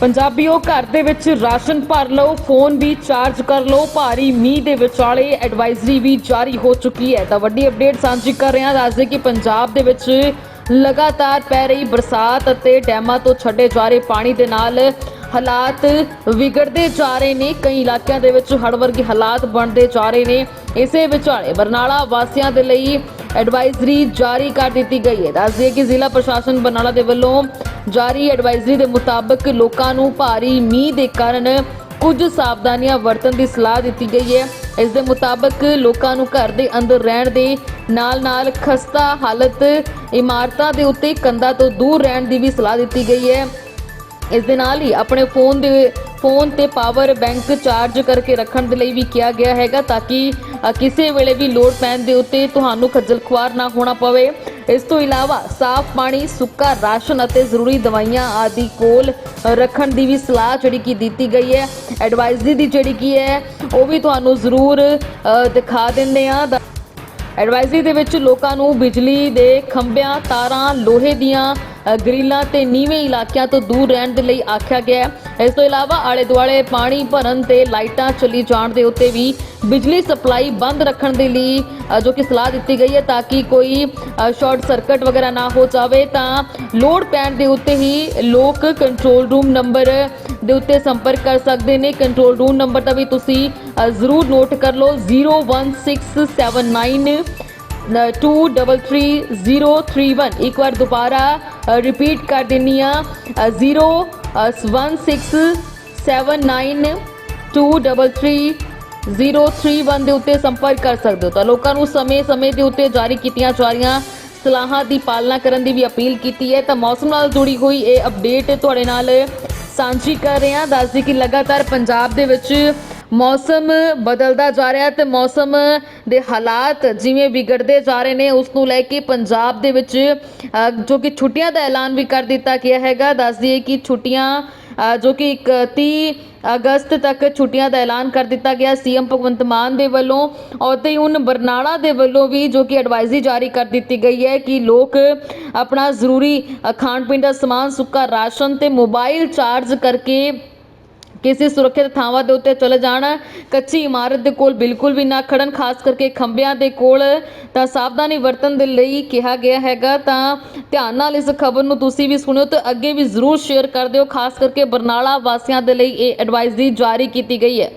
ਪੰਜਾਬੀਓ, ਘਰ ਦੇ ਵਿੱਚ ਰਾਸ਼ਨ ਭਰ ਲਓ, ਫੋਨ ਵੀ ਚਾਰਜ ਕਰ ਲਓ, ਭਾਰੀ ਮੀਂਹ ਦੇ ਵਿਚਾਲੇ ਐਡਵਾਈਜ਼ਰੀ ਵੀ ਜਾਰੀ ਹੋ ਚੁੱਕੀ ਹੈ। ਤਾਂ ਵੱਡੀ ਅਪਡੇਟ ਸਾਂਝੀ ਕਰ ਰਹੇ ਹਾਂ। ਦੱਸਦੇ ਕਿ ਪੰਜਾਬ ਦੇ ਵਿੱਚ ਲਗਾਤਾਰ ਪੈ ਰਹੀ ਬਰਸਾਤ ਅਤੇ ਡੈਮਾਂ ਤੋਂ ਛੱਡੇ ਜਾ ਰਹੇ ਪਾਣੀ ਦੇ ਨਾਲ ਹਾਲਾਤ ਵਿਗੜਦੇ ਜਾ ਰਹੇ ਨੇ। ਕਈ ਇਲਾਕਿਆਂ ਦੇ ਵਿੱਚ ਹੜ੍ਹ ਵਰਗੇ ਹਾਲਾਤ ਬਣਦੇ ਜਾ ਰਹੇ ਨੇ। ਇਸੇ ਵਿਚਾਲੇ ਬਰਨਾਲਾ ਵਾਸੀਆਂ ਦੇ ਲਈ ਐਡਵਾਈਜ਼ਰੀ ਜਾਰੀ ਕਰ ਦਿੱਤੀ ਗਈ ਹੈ। ਦੱਸ ਦਈਏ ਕਿ ਜ਼ਿਲ੍ਹਾ ਪ੍ਰਸ਼ਾਸਨ ਬਰਨਾਲਾ ਦੇ ਵੱਲੋਂ ਜਾਰੀ ਐਡਵਾਈਜ਼ਰੀ ਦੇ ਮੁਤਾਬਕ ਲੋਕਾਂ ਨੂੰ ਭਾਰੀ ਮੀਂਹ ਦੇ ਕਾਰਨ ਕੁਝ ਸਾਵਧਾਨੀਆਂ ਵਰਤਣ ਦੀ ਸਲਾਹ ਦਿੱਤੀ ਗਈ ਹੈ। ਇਸ ਦੇ ਮੁਤਾਬਕ ਲੋਕਾਂ ਨੂੰ ਘਰ ਦੇ ਅੰਦਰ ਰਹਿਣ ਦੇ ਨਾਲ-ਨਾਲ ਖਸਤਾ ਹਾਲਤ ਇਮਾਰਤਾਂ ਦੇ ਉੱਤੇ ਕੰਧਾਂ ਤੋਂ ਦੂਰ ਰਹਿਣ ਦੀ ਵੀ ਸਲਾਹ ਦਿੱਤੀ ਗਈ ਹੈ। ਇਸ ਦੇ ਨਾਲ ਹੀ ਆਪਣੇ ਫੋਨ ਦੇ ਫੋਨ ਤੇ ਪਾਵਰ ਬੈਂਕ ਚਾਰਜ ਕਰਕੇ ਰੱਖਣ ਦੇ ਲਈ ਵੀ ਕਿਹਾ ਗਿਆ ਹੈਗਾ ਤਾਂ ਕਿ ਕਿਸੇ ਵੇਲੇ ਵੀ ਲੋਡ ਪੈਣ ਦੇ ਉੱਤੇ ਤੁਹਾਨੂੰ ਖੱਜਲ ਖੁਆਰ ਨਾ ਹੋਣਾ ਪਵੇ। ਇਸ ਤੋਂ ਇਲਾਵਾ ਸਾਫ਼ ਪਾਣੀ, ਸੁੱਕਾ ਰਾਸ਼ਨ ਅਤੇ ਜ਼ਰੂਰੀ ਦਵਾਈਆਂ ਆਦਿ ਕੋਲ ਰੱਖਣ ਦੀ ਵੀ ਸਲਾਹ ਜਿਹੜੀ ਕਿ ਦਿੱਤੀ ਗਈ ਹੈ। ਐਡਵਾਈਜ਼ਰੀ ਦੀ ਜਿਹੜੀ ਕੀ ਹੈ, ਉਹ ਵੀ ਤੁਹਾਨੂੰ ਜ਼ਰੂਰ ਦਿਖਾ ਦਿੰਦੇ ਆ ਐਡਵਾਈਜ਼ਰੀ ਦੇ ਵਿੱਚ ਲੋਕਾਂ ਨੂੰ ਬਿਜਲੀ ਦੇ ਖੰਭਿਆਂ, ਤਾਰਾਂ, ਲੋਹੇ ਦੀਆਂ ਗਰੀਲਾਂ ਤੇ ਨੀਵੇਂ ਇਲਾਕਿਆਂ ਤੋਂ ਦੂਰ ਰਹਿਣ ਦੇ ਲਈ ਆਖਿਆ ਗਿਆ ਹੈ। ਇਸ ਤੋਂ ਇਲਾਵਾ ਆਲੇ ਦੁਆਲੇ ਪਾਣੀ ਭਰਨ ਤੇ ਲਾਈਟਾਂ ਚਲੀ ਜਾਣ ਦੇ ਉੱਤੇ ਵੀ ਬਿਜਲੀ ਸਪਲਾਈ ਬੰਦ ਰੱਖਣ ਦੇ ਲਈ ਜੋ ਕਿ ਸਲਾਹ ਦਿੱਤੀ ਗਈ ਹੈ ਤਾਂ ਕਿ ਕੋਈ ਸ਼ਾਰਟ ਸਰਕਟ ਵਗੈਰਾ ਨਾ ਹੋ ਜਾਵੇ ਤਾਂ ਲੋਡ ਪੈਣ ਦੇ ਉੱਤੇ ਹੀ ਲੋਕ ਕੰਟਰੋਲ ਰੂਮ ਨੰਬਰ ਦੇ ਉੱਤੇ ਸੰਪਰਕ ਕਰ ਸਕਦੇ ਨੇ। ਕੰਟਰੋਲ ਰੂਮ ਨੰਬਰ ਦਾ ਵੀ ਤੁਸੀਂ ਜ਼ਰੂਰ ਨੋਟ ਕਰ ਲਓ 01679 233031 ਇੱਕ ਵਾਰ ਦੁਬਾਰਾ ਰਿਪੀਟ ਕਰ ਦਿੰਨੀ ਆ 01679233031 ਦੇ ਉੱਤੇ ਸੰਪਰਕ ਕਰ ਸਕਦੇ ਹੋ। ਤਾਂ ਲੋਕਾਂ ਨੂੰ ਸਮੇਂ-ਸਮੇਂ ਦੇ ਉੱਤੇ ਜਾਰੀ ਕੀਤੀਆਂ ਜਾ ਰਹੀਆਂ ਸਲਾਹਾਂ ਦੀ ਪਾਲਣਾ ਕਰਨ ਦੀ ਵੀ ਅਪੀਲ ਕੀਤੀ ਹੈ। ਤਾਂ ਮੌਸਮ ਨਾਲ ਜੁੜੀ ਹੋਈ ਇਹ ਅਪਡੇਟ ਤੁਹਾਡੇ ਨਾਲ ਸਾਂਝੀ ਕਰ ਰਹੇ ਹਾਂ। ਦੱਸਦੀ ਕਿ ਲਗਾਤਾਰ ਪੰਜਾਬ ਦੇ ਵਿੱਚ ਮੌਸਮ ਬਦਲਦਾ ਜਾ ਰਿਹਾ ਹੈ ਤੇ ਮੌਸਮ ਦੇ ਹਾਲਾਤ ਜਿਵੇਂ ਵਿਗੜਦੇ ਜਾ ਰਹੇ ਨੇ, ਉਸ ਨੂੰ ਲੈ ਕੇ ਪੰਜਾਬ ਦੇ ਵਿੱਚ ਜੋ ਕਿ ਛੁੱਟੀਆਂ ਦਾ ਐਲਾਨ ਵੀ ਕਰ ਦਿੱਤਾ ਗਿਆ ਹੈਗਾ। ਦੱਸ ਦਈਏ ਕਿ ਛੁੱਟੀਆਂ ਜੋ ਕਿ 31 ਅਗਸਤ ਤੱਕ ਛੁੱਟੀਆਂ ਦਾ ਐਲਾਨ ਕਰ ਦਿੱਤਾ ਗਿਆ। ਸੀਐਮ ਭਗਵੰਤ ਮਾਨ ਦੇ ਵੱਲੋਂ ਔਰ ਤੇ ਹੁਣ ਬਰਨਾਲਾ ਦੇ ਵੱਲੋਂ ਵੀ ਜੋ ਕਿ ਐਡਵਾਈਜ਼ਰੀ ਜਾਰੀ ਕਰ ਦਿੱਤੀ ਗਈ ਹੈ ਕਿ ਲੋਕ ਆਪਣਾ ਜ਼ਰੂਰੀ ਖਾਣ ਪੀਣ ਦਾ ਸਮਾਨ, ਸੁੱਕਾ ਰਾਸ਼ਨ ਤੇ ਮੋਬਾਈਲ ਚਾਰਜ ਕਰਕੇ ਕਿਸੇ ਸੁਰੱਖਿਅਤ ਥਾਵਾਂ ਦੇ ਉੱਤੇ ਚਲੇ ਜਾਣ। ਕੱਚੀ ਇਮਾਰਤ ਦੇ ਕੋਲ ਬਿਲਕੁਲ ਵੀ ਨਾ ਖੜਨ, ਖਾਸ ਕਰਕੇ ਖੰਭਿਆਂ ਦੇ ਕੋਲ। ਤਾਂ ਸਾਵਧਾਨੀ ਵਰਤਣ ਦੇ ਲਈ ਕਿਹਾ ਗਿਆ ਹੈਗਾ, ਤਾਂ ਧਿਆਨ ਨਾਲ ਇਸ ਖਬਰ ਨੂੰ ਤੁਸੀਂ ਵੀ ਸੁਣਿਓ ਤੇ ਅੱਗੇ ਵੀ ਜ਼ਰੂਰ ਸ਼ੇਅਰ ਕਰ ਦਿਓ। ਖਾਸ ਕਰਕੇ ਬਰਨਾਲਾ ਵਾਸੀਆਂ ਦੇ ਲਈ ਇਹ ਐਡਵਾਈਜ਼ਰੀ ਜਾਰੀ ਕੀਤੀ ਗਈ ਹੈ।